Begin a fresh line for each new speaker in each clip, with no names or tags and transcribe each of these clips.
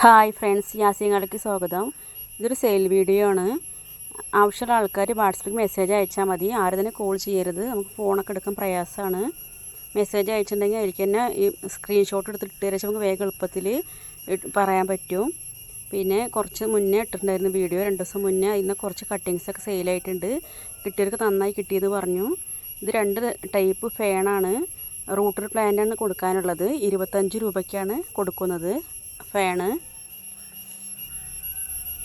Hi friends യാസിങ്ങൾക്ക് സ്വാഗതം. ഇതൊരു sale video ആണ്. ആവശ്യമുള്ള ആൾക്കാർ വാട്സപ്പിൽ മെസ്സേജ് അയച്ചാൽ മതി. ആരും തന്നെ കോൾ ചെയ്യരുത്. നമുക്ക് ഫോണൊക്കെ എടുക്കാൻ പ്രയാസമാണ് മെസ്സേജ് അയച്ചിട്ടുണ്ടെങ്കിൽ അതിലേക്ക് തന്നെ ഈ സ്ക്രീൻഷോട്ട് എടുത്തിട്ട് ഇട്ട് തരാം. നമുക്ക് വേഗം എളുപ്പത്തിൽ പറയാൻ പറ്റും. പിന്നെ കുറച്ച് മുന്നേ ഇട്ടിട്ടുണ്ടായിരുന്നു വീഡിയോ രണ്ട് ദിവസം മുന്നേ അതിന് കുറച്ച് കട്ടിങ്സൊക്കെ സെയിലായിട്ടുണ്ട് കിട്ടിയവർക്ക് നന്നായി കിട്ടിയെന്ന് പറഞ്ഞു. ഇത് രണ്ട് ടൈപ്പ് ഫാനാണ് റൂട്ടർ പ്ലാന്റാണ് കൊടുക്കാനുള്ളത്. ഇരുപത്തഞ്ച് രൂപയ്ക്കാണ് കൊടുക്കുന്നത്. ഫാന്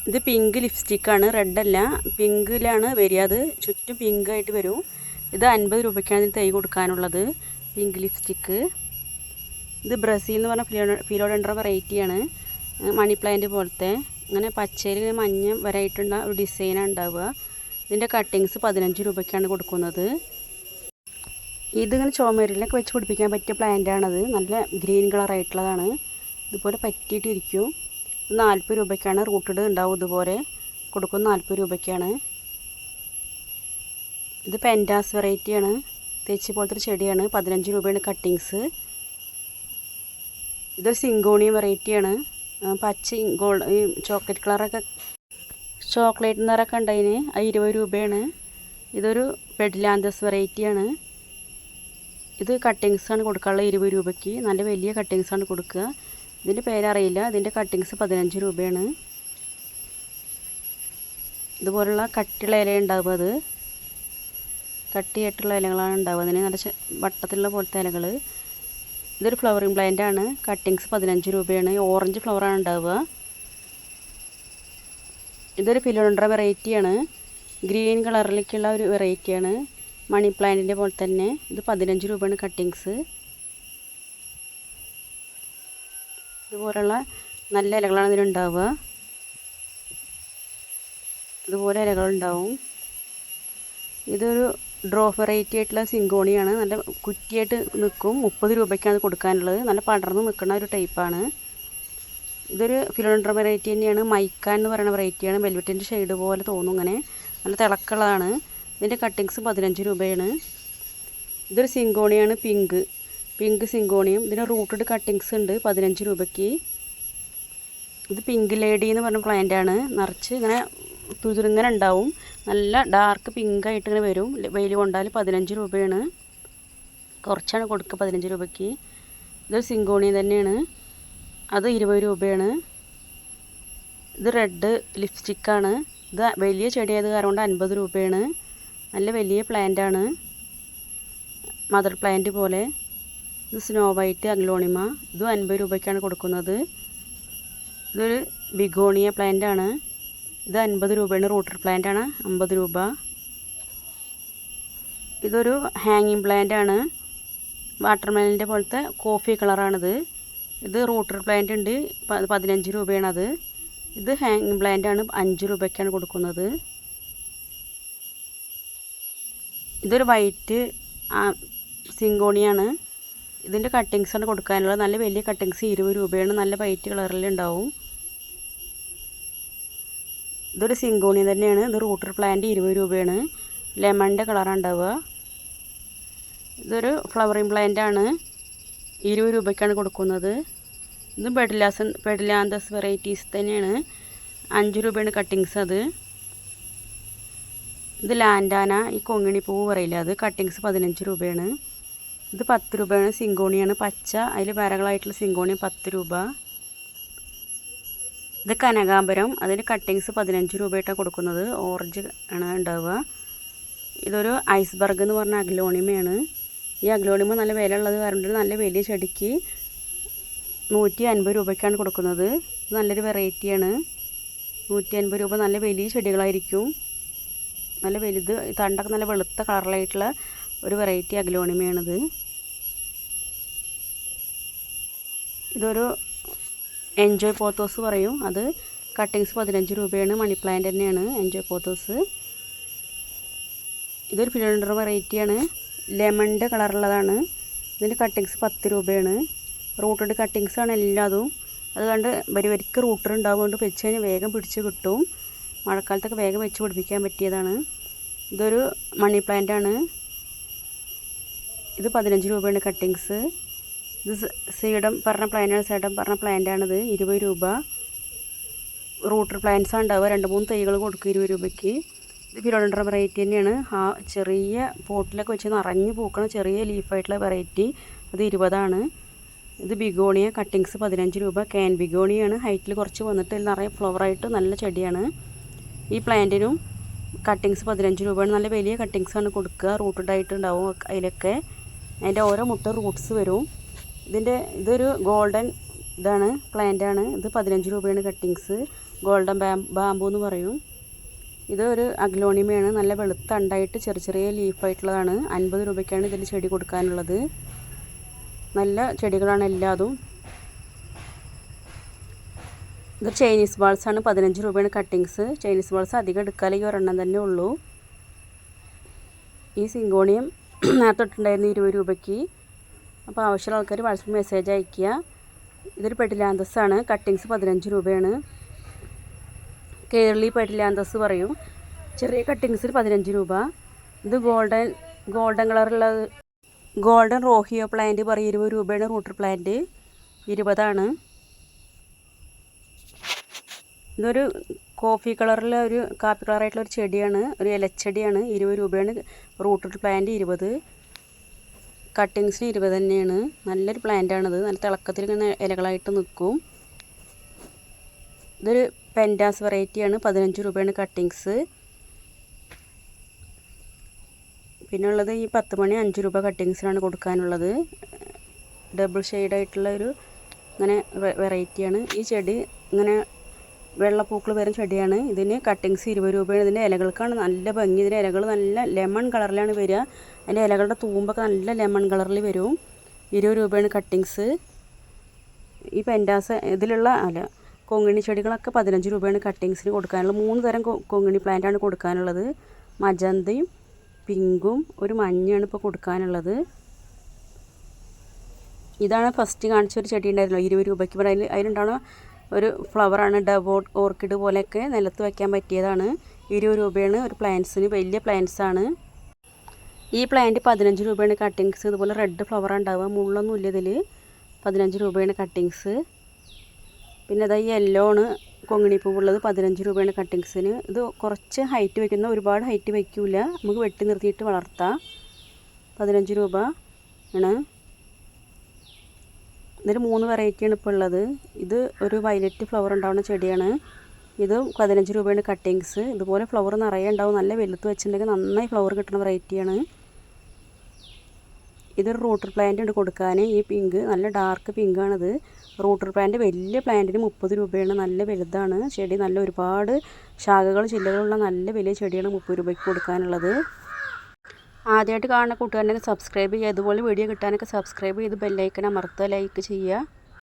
ഇത് പിങ്ക് ലിപ്സ്റ്റിക്കാണ് റെഡല്ല. പിങ്കിലാണ് വരിക. അത് ചുറ്റും പിങ്കായിട്ട് വരും. ഇത് അൻപത് രൂപയ്ക്കാണ് ഇതിന് തൈ കൊടുക്കാനുള്ളത് പിങ്ക് ലിപ്സ്റ്റിക്ക്. ഇത് ബ്രസീൽ എന്ന് പറഞ്ഞ ഫിലോ ഫിലോഡൻഡ്ര വെറൈറ്റിയാണ് മണി പ്ലാന്റ് പോലത്തെ. അങ്ങനെ പച്ചയിൽ മഞ്ഞ വരായിട്ടുള്ള ഒരു ഡിസൈനാണ് ഉണ്ടാവുക. ഇതിന്റെ കട്ടിങ്സ് പതിനഞ്ച് രൂപയ്ക്കാണ് കൊടുക്കുന്നത്. ഇതിങ്ങനെ ചുമരിലൊക്കെ വെച്ച് പിടിപ്പിക്കാൻ പറ്റിയ പ്ലാന്റാണത് നല്ല ഗ്രീൻ കളറായിട്ടുള്ളതാണ്. ഇതുപോലെ പറ്റിയിട്ടിരിക്കും. നാൽപ്പത് രൂപയ്ക്കാണ് റൂട്ടഡ് ഉണ്ടാവും ഇതുപോലെ. കൊടുക്കും നാൽപ്പത് രൂപയ്ക്കാണ്. ഇത് പെന്റാസ് വെറൈറ്റിയാണ് തെച്ചി പോലത്തെ ഒരു ചെടിയാണ്. പതിനഞ്ച് രൂപയാണ് കട്ടിങ്സ് ഇതൊരു സിങ്കോണിയം വെറൈറ്റിയാണ് പച്ച ഗോൾഡ് ഈ ചോക്ലേറ്റ് കളറൊക്കെ ചോക്ലേറ്റ് നിറമൊക്കെ ഉണ്ടതിന് അത് ഇരുപത് രൂപയാണ്. ഇതൊരു പെഡിലാന്തസ് വെറൈറ്റിയാണ് ഇത് കട്ടിങ്സാണ് കൊടുക്കാനുള്ളത് ഇരുപത് രൂപയ്ക്ക്. നല്ല വലിയ കട്ടിങ്സാണ് കൊടുക്കുക. ഇതിന്റെ പേരറിയില്ല. ഇതിന്റെ കട്ടിങ്സ് പതിനഞ്ച് രൂപയാണ്. ഇതുപോലുള്ള കട്ടിയുള്ള ഇല ഉണ്ടാവുക അത്. കട്ടിയായിട്ടുള്ള ഇലകളാണ് ഉണ്ടാവുക. അതിന് നല്ല വട്ടത്തിലുള്ള പോലത്തെ ഇലകൾ ഇതൊരു ഫ്ലവറിങ് പ്ലാന്റ് ആണ്. കട്ടിങ്സ് പതിനഞ്ച് രൂപയാണ്. ഓറഞ്ച് ഫ്ലവറാണ് ഉണ്ടാവുക. ഇതൊരു ഫിലോണ്ടർ വെറൈറ്റിയാണ് ഗ്രീൻ കളറിലേക്കുള്ള ഒരു വെറൈറ്റിയാണ് മണി പ്ലാന്റിന്റെ പോലെ തന്നെ. ഇത് പതിനഞ്ച് രൂപയാണ് കട്ടിങ്സ് ഇതുപോലുള്ള നല്ല ഇലകളാണ് ഇതിലുണ്ടാവുക. ഇതുപോലെ ഇലകളുണ്ടാവും. ഇതൊരു ഡ്രോ വെറൈറ്റി ആയിട്ടുള്ള സിങ്കോണിയാണ് നല്ല കുറ്റിയായിട്ട് നിൽക്കും മുപ്പത് രൂപയ്ക്കാണ് കൊടുക്കാനുള്ളത്. നല്ല പടർന്ന് നിൽക്കുന്ന ഒരു ടൈപ്പാണ് ഇതൊരു ഫിലോണ്ടർ വെറൈറ്റി തന്നെയാണ്. മൈക്കാൻ എന്ന് പറയുന്ന വെറൈറ്റിയാണ് വെൽവെറ്റിന്റെ ഷെയ്ഡ് പോലെ തോന്നും ഇങ്ങനെ. നല്ല തിളക്കുള്ളതാണ് ഇതിന്റെ കട്ടിങ്സ് പതിനഞ്ച് രൂപയാണ്. ഇതൊരു സിങ്കോണിയാണ് പിങ്ക് പിങ്ക് സിങ്കോണിയും ഇതിന് റൂട്ടഡ് കട്ടിങ്സ് ഉണ്ട് പതിനഞ്ച് രൂപയ്ക്ക്. ഇത് പിങ്ക് ലേഡി എന്ന് പറഞ്ഞ പ്ലാന്റ് ആണ്. നിറച്ച് ഇങ്ങനെ തുരുങ്ങനെ ഉണ്ടാവും. നല്ല ഡാർക്ക് പിങ്ക് ആയിട്ട് ഇങ്ങനെ വരും. വെയിൽ കൊണ്ടാൽ പതിനഞ്ച് രൂപയാണ്. കുറച്ചാണ് കൊടുക്കുക പതിനഞ്ച് രൂപയ്ക്ക്. ഇതൊരു സിങ്കോണി തന്നെയാണ്. അത് ഇരുപത് രൂപയാണ്. ഇത് റെഡ് ലിപ്സ്റ്റിക്കാണ് ഇത് വലിയ ചെടിയായത് കാരണം അൻപത് രൂപയാണ്. നല്ല വലിയ പ്ലാന്റ് ആണ്. മദർ പ്ലാന്റ് പോലെ. ഇത് സ്നോ വൈറ്റ് അഗ്ലോണിമ. ഇതും അൻപത് രൂപയ്ക്കാണ് കൊടുക്കുന്നത്. ഇതൊരു ബിഗോണിയ പ്ലാന്റ് ആണ്. ഇത് അൻപത് രൂപയാണ് റൂട്ടർ പ്ലാന്റ് ആണ്. അമ്പത് രൂപ. ഇതൊരു ഹാങ്ങിങ് പ്ലാന്റ് ആണ്. വാട്ടർമെലിന്റെ പോലത്തെ കോഫി കളറാണിത് ഇത് റൂട്ടർ പ്ലാന്റ് ഉണ്ട്. പതിനഞ്ച് രൂപയാണത്. ഇത് ഹാങ്ങിങ് പ്ലാന്റ് ആണ്. അഞ്ച് രൂപയ്ക്കാണ് കൊടുക്കുന്നത്. ഇതൊരു വൈറ്റ് സിങ്കോണിയാണ്. ഇതിന്റെ കട്ടിങ്സാണ് കൊടുക്കാനുള്ളത്. നല്ല വലിയ കട്ടിങ്സ് ഇരുപത് രൂപയാണ്. നല്ല വൈറ്റ് കളറിലുണ്ടാവും ഇതൊരു സിങ്കോണി തന്നെയാണ്. ഇത് റൂട്ടർ പ്ലാന്റ് ഇരുപത് രൂപയാണ്. ലെമണിന്റെ കളറാണ് ഉണ്ടാവുക. ഇതൊരു ഫ്ലവറിങ് പ്ലാന്റ് ആണ്. ഇരുപത് രൂപയ്ക്കാണ് കൊടുക്കുന്നത്. ഇത് ബെഡിലാസൻ ബെഡിലാന്തസ് വെറൈറ്റീസ് തന്നെയാണ്. അഞ്ച് രൂപയാണ് കട്ടിങ്സ് അത്. ഇത് ലാൻഡാന ഈ കൊങ്ങിണി പൂവ് പറയില്ല? അത് കട്ടിങ്സ് പതിനഞ്ച് രൂപയാണ്. ഇത് പത്ത് രൂപയാണ്. സിങ്കോണിയാണ് പച്ച. അതിൽ വരകളായിട്ടുള്ള സിങ്കോണി പത്ത് രൂപ. ഇത് കനകാംബരം അതിന് കട്ടിങ്സ് പതിനഞ്ച് രൂപയായിട്ടാണ് കൊടുക്കുന്നത്. ഓറഞ്ച് ആണ് ഉണ്ടാവുക. ഇതൊരു ഐസ്ബർഗ് എന്ന് പറഞ്ഞ അഗ്ലോണിമയാണ്. ഈ അഗ്ലോണിമ നല്ല വില ഉള്ളത് കാരണം നല്ല വലിയ ചെടിക്ക് നൂറ്റി അൻപത് രൂപയ്ക്കാണ് കൊടുക്കുന്നത്. നല്ലൊരു വെറൈറ്റിയാണ് നൂറ്റി അൻപത് രൂപ നല്ല വലിയ ചെടികളായിരിക്കും. നല്ല വലുത് തണ്ടൊക്കെ നല്ല വെളുത്ത കളറിലായിട്ടുള്ള ഒരു വെറൈറ്റി അഗ്ലോണിമയാണിത്. ഇതൊരു എൻജോയ് പോത്തോസ് പറയും. അത് കട്ടിങ്സ് പതിനഞ്ച് രൂപയാണ്. മണി പ്ലാന്റ് തന്നെയാണ്. എൻജോയ് പോത്തോസ് ഇതൊരു ഫിലിണ്ടർ വെറൈറ്റിയാണ് ലെമണിന്റെ കളറുള്ളതാണ് ഇതിന്റെ കട്ടിങ്സ് പത്ത് രൂപയാണ്. റൂട്ടഡ് കട്ടിങ്സ് ആണ് എല്ലാതും. അതുകൊണ്ട് വരി വരിക്ക് റൂട്ടർ ഉണ്ടാവുകൊണ്ട് വെച്ച് കഴിഞ്ഞാൽ വേഗം പിടിച്ച് കിട്ടും. മഴക്കാലത്തൊക്കെ വേഗം വെച്ച് പിടിപ്പിക്കാൻ പറ്റിയതാണ്. ഇതൊരു മണി പ്ലാന്റ് ആണ്. ഇത് പതിനഞ്ച് രൂപയാണ് കട്ടിങ്സ്. ഇത് സീഡം പറഞ്ഞ പ്ലാന്റാണ് സീഡം പറഞ്ഞ പ്ലാന്റാണിത് ഇരുപത് രൂപ. റൂട്ടർ പ്ലാന്റ്സ് ഉണ്ടാവുക. രണ്ട് മൂന്ന് തൈകൾ കൊടുക്കും ഇരുപത് രൂപയ്ക്ക്. ഇത് ഫിലോഡൻഡ്ര വെറൈറ്റി തന്നെയാണ്. ആ ചെറിയ പോട്ടിലൊക്കെ വെച്ച് നിറഞ്ഞ് പൂക്കണ ചെറിയ ലീഫായിട്ടുള്ള വെറൈറ്റി അത് ഇരുപതാണ്. ഇത് ബിഗോണിയ കട്ടിങ്സ് പതിനഞ്ച് രൂപ. ക്യാൻ ബിഗോണിയാണ്. ഹൈറ്റിൽ കുറച്ച് വന്നിട്ട് നിറയെ ഫ്ലവറായിട്ട് നല്ല ചെടിയാണ്. ഈ പ്ലാന്റിനും കട്ടിങ്സ് പതിനഞ്ച് രൂപയാണ്. നല്ല വലിയ കട്ടിങ്സാണ് കൊടുക്കുക. റൂട്ടഡ് ആയിട്ട് ഉണ്ടാവും അതിലൊക്കെ. അതിന്റെ ഓരോ മുട്ട റൂട്ട്സ് വരും. ഇതിന്റെ ഇതൊരു ഗോൾഡൻ ഇതാണ് പ്ലാന്റ് ആണ്. ഇത് പതിനഞ്ച് രൂപയാണ് കട്ടിങ്സ് ഗോൾഡൻ ബാമ്പു എന്ന് പറയും. ഇതൊരു അഗ്ലോണിമയാണ് നല്ല വെളുത്ത അണ്ടായിട്ട് ചെറിയ ചെറിയ ലീഫായിട്ടുള്ളതാണ് അൻപത് രൂപയ്ക്കാണ് ഇതിന്റെ ചെടി കൊടുക്കാനുള്ളത്. നല്ല ചെടികളാണ് എല്ലാതും. ഇത് ചൈനീസ് ബാൾസ് ആണ്. പതിനഞ്ച് രൂപയാണ് കട്ടിങ്സ് ചൈനീസ് ബാൾസ് അധികം എടുക്കാതെ ഈ ഒരെണ്ണം തന്നെ ഉള്ളൂ. ഈ സിങ്കോണിയം നേരത്തെ ഇട്ടുണ്ടായിരുന്നു ഇരുപത് രൂപയ്ക്ക്. അപ്പോൾ ആവശ്യമുള്ള ആൾക്കാർ വാട്സപ്പ് മെസ്സേജ് അയക്കുക ഇതൊരു പെട്ടിലാന്തസ് ആണ്. കട്ടിങ്സ് പതിനഞ്ച് രൂപയാണ്. കേരളി പെട്ടിലാന്തസ് പറയും. ചെറിയ കട്ടിങ്സിന് പതിനഞ്ച് രൂപ. ഇത് ഗോൾഡൻ ഗോൾഡൻ കളറുള്ള ഗോൾഡൻ റോഹിയോ പ്ലാന്റ് പറയും. ഇരുപത് രൂപയാണ് റൂട്ടർ പ്ലാന്റ് ഇരുപതാണ്. ഇതൊരു കോഫി കളറിലെ ഒരു കാപ്പി കളറായിട്ടുള്ള ഒരു ചെടിയാണ് ഒരു ഇലച്ചെടിയാണ് ഇരുപത് രൂപയാണ്. റൂട്ടഡ് പ്ലാന്റ് ഇരുപത് കട്ടിങ്സിന് ഇരുപത് തന്നെയാണ്. നല്ലൊരു പ്ലാന്റാണിത് നല്ല തിളക്കത്തിൽ ഇങ്ങനെ ഇലകളായിട്ട് നിൽക്കും ഇതൊരു പെൻഡാസ് വെറൈറ്റിയാണ് പതിനഞ്ച് രൂപയാണ് കട്ടിങ്സ് പിന്നെ ഉള്ളത് ഈ പത്ത് മണി അഞ്ച് രൂപ കട്ടിങ്സിനാണ് കൊടുക്കാനുള്ളത്. ഡബിൾ ഷെയ്ഡായിട്ടുള്ള ഒരു ഇങ്ങനെ വെറൈറ്റിയാണ് ഈ ചെടി ഇങ്ങനെ വെള്ളപ്പൂക്കൾ വരുന്ന ചെടിയാണ്. ഇതിന് കട്ടിങ്സ് ഇരുപത് രൂപയാണ്. ഇതിന്റെ ഇലകൾക്കാണ് നല്ല ഭംഗി. ഇതിന്റെ ഇലകൾ നല്ല ലെമൺ കളറിലാണ് വരിക. അതിന്റെ ഇലകളുടെ തൂമ്പൊക്കെ നല്ല ലെമൺ കളറിൽ വരും. ഇരുപത് രൂപയാണ് കട്ടിങ്സ് ഈ പെൻഡാസ് ഇതിലുള്ള അല്ല കൊങ്ങിണി ചെടികളൊക്കെ പതിനഞ്ച് രൂപയാണ് കട്ടിങ്സിന് കൊടുക്കാനുള്ളത്. മൂന്ന് തരം കൊങ്ങിണി പ്ലാന്റാണ് കൊടുക്കാനുള്ളത്. മജന്തയും പിങ്കും ഒരു മഞ്ഞയാണ് ഇപ്പോൾ കൊടുക്കാനുള്ളത്. ഇതാണ് ഫസ്റ്റ് കാണിച്ച ഒരു ചെടി ഉണ്ടായിരുന്നല്ലോ ഇരുപത് രൂപയ്ക്ക്. ഇവിടെ അതിൽ അതിലുണ്ടാവുന്ന ഒരു ഫ്ലവറാണ് ഡബോട്ട് ഓർക്കിഡ് പോലെയൊക്കെ നിലത്ത് വയ്ക്കാൻ പറ്റിയതാണ്. ഇരുപത് രൂപയാണ് ഒരു പ്ലാന്റ്സിന് വലിയ പ്ലാന്റ്സ് ആണ്. ഈ പ്ലാന്റ് പതിനഞ്ച് രൂപയാണ് കട്ടിങ്സ് ഇതുപോലെ റെഡ് ഫ്ലവർ ഉണ്ടാവുക. മുള്ളൊന്നും ഇല്ല ഇതിൽ പതിനഞ്ച് രൂപയാണ് കട്ടിങ്സ് പിന്നെ അതായത് യെല്ലോ ആണ് കൊങ്ങിണിപ്പൂവുള്ളത് പതിനഞ്ച് രൂപയാണ് കട്ടിങ്സിന് ഇത് കുറച്ച് ഹൈറ്റ് വയ്ക്കുന്ന ഒരുപാട് ഹൈറ്റ് വയ്ക്കില്ല നമുക്ക് വെട്ടി നിർത്തിയിട്ട് വളർത്താം. പതിനഞ്ച് രൂപ ആണ്. ഇതിൽ മൂന്ന് വെറൈറ്റിയാണ് ഇപ്പോൾ ഉള്ളത്. ഇത് ഒരു വയലറ്റ് ഫ്ലവർ ഉണ്ടാവുന്ന ചെടിയാണ്. ഇത് പതിനഞ്ച് രൂപയാണ് കട്ടിങ്സ് ഇതുപോലെ ഫ്ലവർ നിറയെ ഉണ്ടാവും. നല്ല വെളുത്ത് വെച്ചിട്ടുണ്ടെങ്കിൽ നന്നായി ഫ്ലവർ കിട്ടുന്ന വെറൈറ്റിയാണ് ഇതൊരു റൂട്ടർ പ്ലാന്റ് ഉണ്ട് കൊടുക്കാൻ ഈ പിങ്ക് നല്ല ഡാർക്ക് പിങ്ക് പിങ്കാണിത് റൂട്ടർ പ്ലാന്റ് വലിയ പ്ലാന്റിന് മുപ്പത് രൂപയാണ്. നല്ല വലുതാണ്. ചെടി നല്ല ഒരുപാട് ശാഖകൾ ചില്ലകളുള്ള നല്ല വലിയ ചെടിയാണ് മുപ്പത് രൂപയ്ക്ക് കൊടുക്കാനുള്ളത്. ആദ്യമായിട്ട് കാണുന്ന കൂട്ടുകാരനെ സബ്സ്ക്രൈബ് ചെയ്യുക. അതുപോലെ വീഡിയോ കിട്ടാനൊക്കെ സബ്സ്ക്രൈബ് ചെയ്ത് ബെല്ലൈക്കൻ അമർത്തുക ലൈക്ക് ചെയ്യുക.